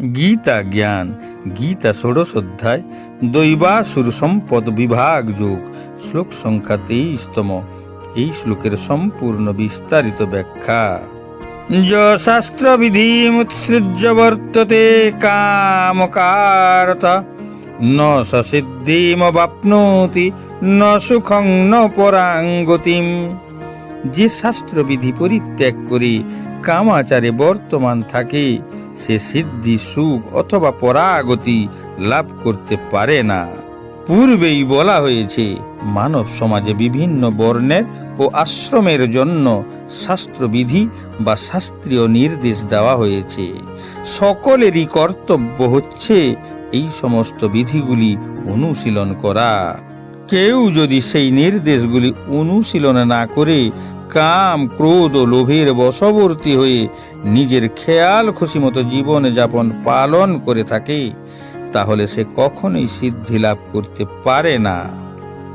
গীতা জ্ঞান, গীতা ষোড়শ অধ্যায়, দৈবাসুর সম্পদ বিভাগ যোগ, শ্লোক সংখ্যা তেইশতম। এই শ্লোকের সম্পূর্ণ বিস্তারিত ব্যাখ্যা। য শাস্ত্রবিধি মুৎসৃজ্য বর্ততে কামকারত, ন সিদ্ধিমবাপ্নোতি ন সুখং ন পরাঙ্গতিম। যে শাস্ত্রবিধি পরিত্যাগ করে, কামাচারে বর্তমান থাকে সে সিদ্ধি, সুখ অথবা পরাগতি লাভ করতে পারে না। পূর্বেই বলা হয়েছে, মানব সমাজে বিভিন্ন বর্ণের ও আশ্রমের জন্য শাস্ত্রবিধি বা শাস্ত্রীয় নির্দেশ দেওয়া হয়েছে। সকলেরই কর্তব্য হচ্ছে এই সমস্ত বিধিগুলি অনুশীলন করা। কেউ যদি সেই নির্দেশগুলি অনুশীলন না করে কাম, ক্রোধ ও লোভের বশবর্তী হয়ে নিজের খেয়াল খুশি মতো জীবন যাপন পালন করে থাকে, তাহলে সে কখনোই সিদ্ধি লাভ করতে পারে না।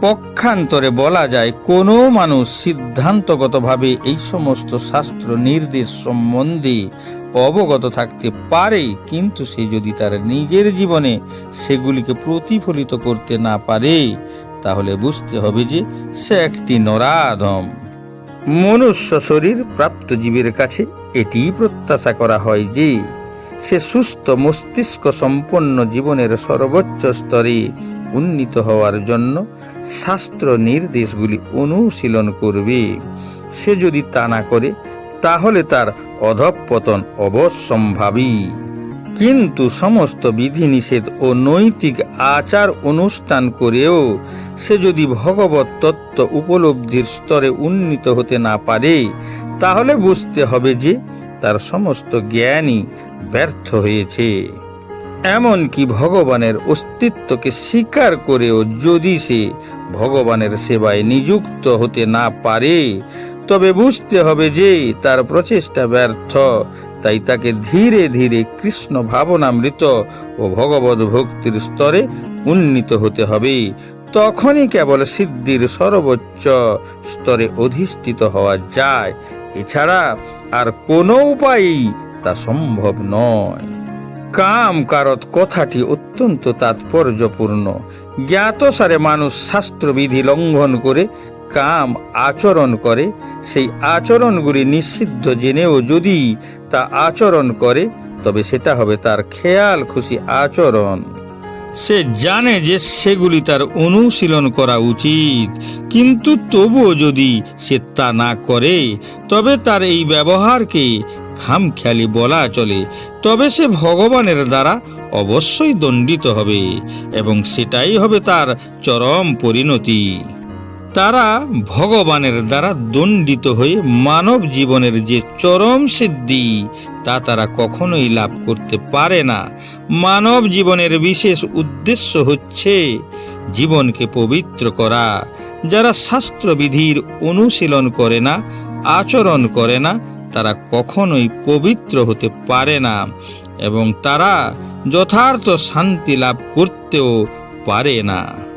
পক্ষান্তরে বলা যায়, কোনো মানুষ সিদ্ধান্তগতভাবে এই সমস্ত শাস্ত্র নির্দেশ সম্বন্ধে অবগত থাকতে পারে, কিন্তু সে যদি তার নিজের জীবনে সেগুলিকে প্রতিফলিত করতে না পারে, তাহলে বুঝতে হবে যে সে একটি নরাধম। মনুষ্য শরীর প্রাপ্ত জীবের কাছে এটি প্রত্যাশা করা হয় যে সে সুস্থ মস্তিষ্ক সম্পন্ন জীবনের সর্বোচ্চ স্তরে উন্নীত হওয়ার জন্য শাস্ত্র নির্দেশগুলি অনুশীলন করবে। সে যদি তা না করে, তাহলে তার অধঃপতন অবশ্যম্ভাবী। কিন্তু সমস্ত বিধিনিষেধ ও নৈতিক আচার অনুষ্ঠান করেও সে যদি ভগবত তত্ত্ব উপলব্ধির স্তরে উন্নীত হতে না পারে, তাহলে বুঝতে হবে যে তার সমস্ত জ্ঞানই ব্যর্থ হয়েছে। এমনকি ভগবানের অস্তিত্বকে স্বীকার করেও যদি সে ভগবানের সেবায় নিযুক্ত হতে না পারে, তবে বুঝতে হবে যে তার প্রচেষ্টা ব্যর্থ। তাই তাকে ধীরে ধীরে কৃষ্ণ ভাবনামৃত ও ভগবত ভক্তির স্তরে উন্নীত হতে হবে। তখনই কেবল সিদ্ধির সর্বোচ্চ স্তরে অধিষ্ঠিত হওয়া যায়। এছাড়া আর কোনো উপায়েই তা সম্ভব নয়। কাম কারত কথাটি অত্যন্ত তাৎপর্যপূর্ণ। জ্ঞাতসারে মানুষ শাস্ত্রবিধি লঙ্ঘন করে, কাম আচরণ করে। সেই আচরণগুলি নিষিদ্ধ জেনেও যদি তা আচরণ করে, তবে সেটা হবে তার খেয়াল খুশি আচরণ। সে জানে যে সেগুলি তার অনুশীলন করা উচিত। কিন্তু তবুও যদি সে তা না করে, তবে তার এই ব্যবহারকে খামখেয়ালি বলা চলে। তবে সে ভগবানের দ্বারা অবশ্যই দণ্ডিত হবে এবং সেটাই হবে তার চরম পরিণতি। তারা ভগবানের দ্বারা দণ্ডিত হয়ে মানব জীবনের যে চরম সিদ্ধি তা তারা কখনোই লাভ করতে পারে না। মানব জীবনের বিশেষ উদ্দেশ্য হচ্ছে জীবনকে পবিত্র করা। যারা শাস্ত্রবিধির অনুশীলন করে না, আচরণ করে না, তারা কখনোই পবিত্র হতে পারে না এবং তারা যথার্থ শান্তি লাভ করতেও পারে না।